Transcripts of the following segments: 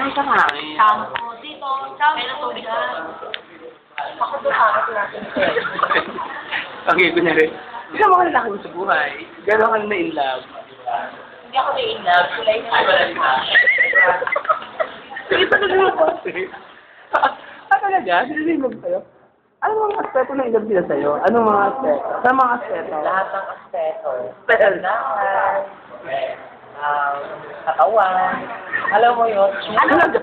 Saan ka nga? Shampoo. Dito. Shampoo. Kaya tubig ka. Ako doon ako natin. Okay, kunyari. Hindi naman ka lalaki sa buhay. Gano'n ka na in love. Hindi ako na in love. Sila yung Sige, talaga ako. Ah, talaga? Sinilog sa'yo? Ano mga aspeto ng ilog nila sa'yo? Anong mga aspeto? Sa mga aspeto? Lahat ng aspeto. Well, Lahat. Um, katawan. Alam mo yun? ano lang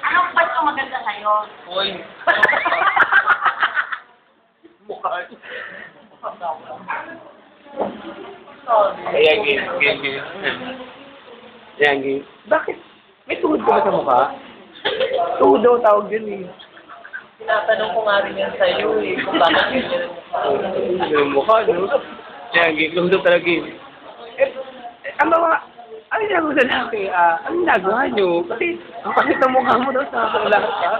Anong part ang maganda sa'yo? Uy. Mukha. Ayan, game, game, game. Ayan, game. Bakit? May tuhod ka ba sa mukha? Tuhod daw tawag yun eh. Tinatanong ko nga rin yan sa'yo eh. Kung bakit yun yung Yung mukha, no? Ayan, game. Tuhod daw talaga yun. Ang mga, ano yung mga lalaki, ah, ano ginagawa nyo? Kasi, ang pangit ng mukha mo daw sa mga lahat, ha?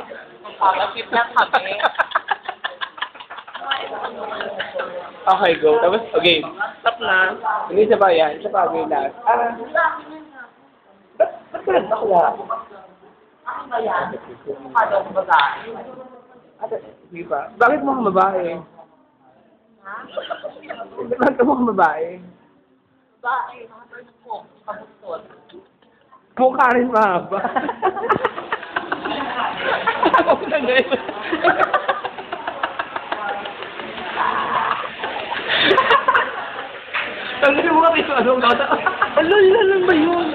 Pagkakit lang kami. Okay, go. Tapos, okay. Stop na. Hindi isa pa yan. Isa pa, okay last. Ah, ba't, ba't ka nagbakla? Ano ba yan? Ano ko babae? Ate, hindi pa. Bakit mo babae? Ha? Bakit mo kang babae? Babae. Nakapag ko. Kabuktot. Mukha rin mahaba. Ako na ngayon. Tanggalin mo kami yung ano. Alol, alol ba yun?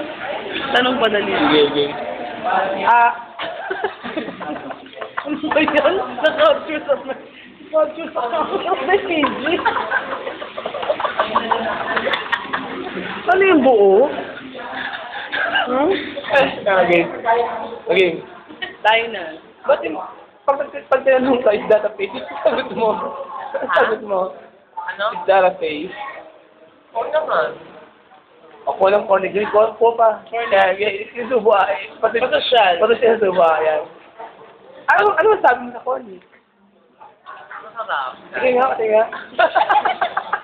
Tanong pa dali. Sige, sige. Ah. ano ba yan? Naka-capture sa Naka-capture sa message. Ano yung buo? Hmm? Okay. Okay. Tayo na. Ba't yung, pag, pag tinanong ka, is that a face? Sagot mo. Sagot mo. Ano? Is that a face? Oo naman. Ako lang cornig. Yung ko, ko pa. Kaya, yung suba, eh, pati, Patosyal. pati siya suba, yan. Ano, ano sabi mo sa cornig? Masarap. Sige nga, sige nga.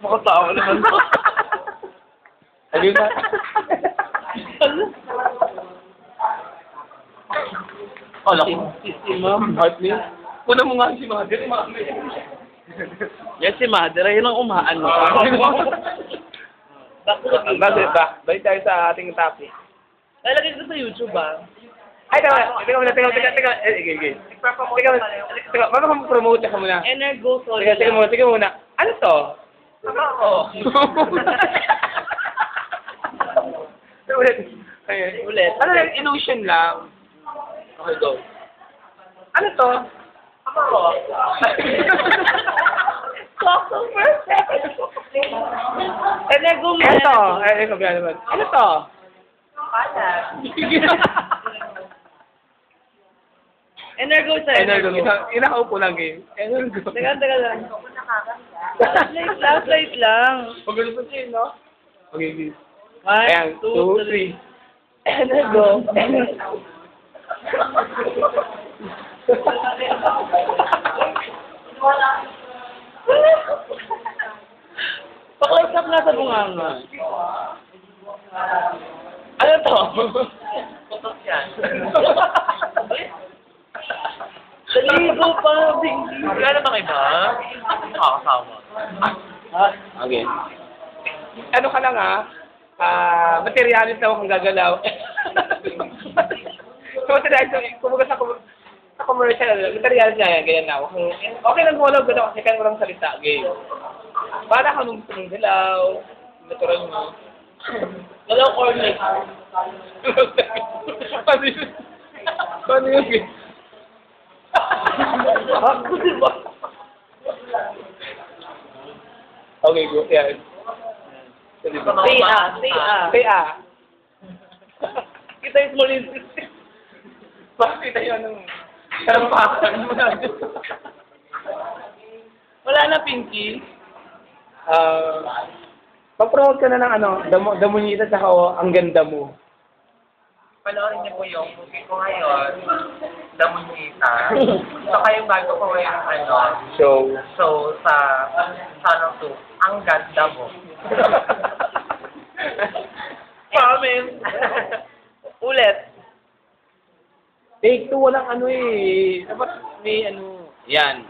Makatawa naman to. Sige nga. Kala ko, si ma'am, heart me. Kuna mo nga si mother, mami. Yan si Mother, ayun ang umaan mo. Bakit ba? Balik tayo sa ating topic. Lalagay ko sa YouTube ah. Ay, teka, teka muna, teka, teka, teka, eh, sige, sige. Teka, teka, mama ka promote ka muna. Energo Solid. Teka, teka muna, teka muna. Ano to? Ako. Ulit. Ayun. Ulit. Ano lang, illusion lang. Okay, go. Ano to? Ako. Clock of perfect. Energo Ano to? Ay, ikaw ba naman? Ano to? Kalat. Energo sa Energo. Energo. Ina- Inakaupo lang game. Energo. Teka, teka lang. Nakakaya. Flashlight lang, flashlight lang. Pagano pa siya, no? Okay, please. One, Ayan, two, two, three. three. Energo. Energo. Pakausap nga sa bunganga. Ano to? Putok yan. Daligo pa, Bingi. Wala namang iba. Nakakasawa. Okay. Ano ka lang ah? Ah, materialis daw kung gagalaw. so, materialis, kumbaga sa, com- sa commercial, materialis na yan, ganyan na. Kung, okay lang walang galaw kasi kaya walang salita, game. Para ka nung nung galaw, natural mo. Dalaw cornet. Paano yun? Paano yun? Ako, di ba? Okay, go. Yan. Say ah, say ah. Say. Kita yung small intestine. Bakit tayo ng karampakan mo na Wala na, Pinky. Ah, pag-promote ka na ng ano, damo, damunita tsaka o, ang ganda mo. Panoorin niyo po yung movie ko ngayon, The Muñita. Saka yung bago ko ngayon, ano, So, so sa Channel 2, ang ganda mo. Namin. Ulit. Take two, walang ano eh. Dapat may ano. Yan.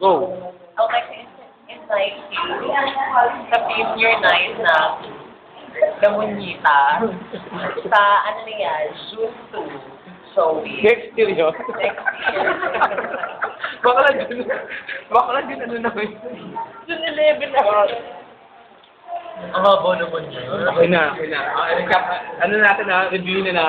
Go. I would like to invite you sa fifth year night na Lamunita sa ano na yan, June 2 showing. Next year yun. Next year. baka lang din, baka lang din ano naman. June 11 na. Ang haba naman yun. Okay na, okay na. Ah, recap, ano natin na, review na natin.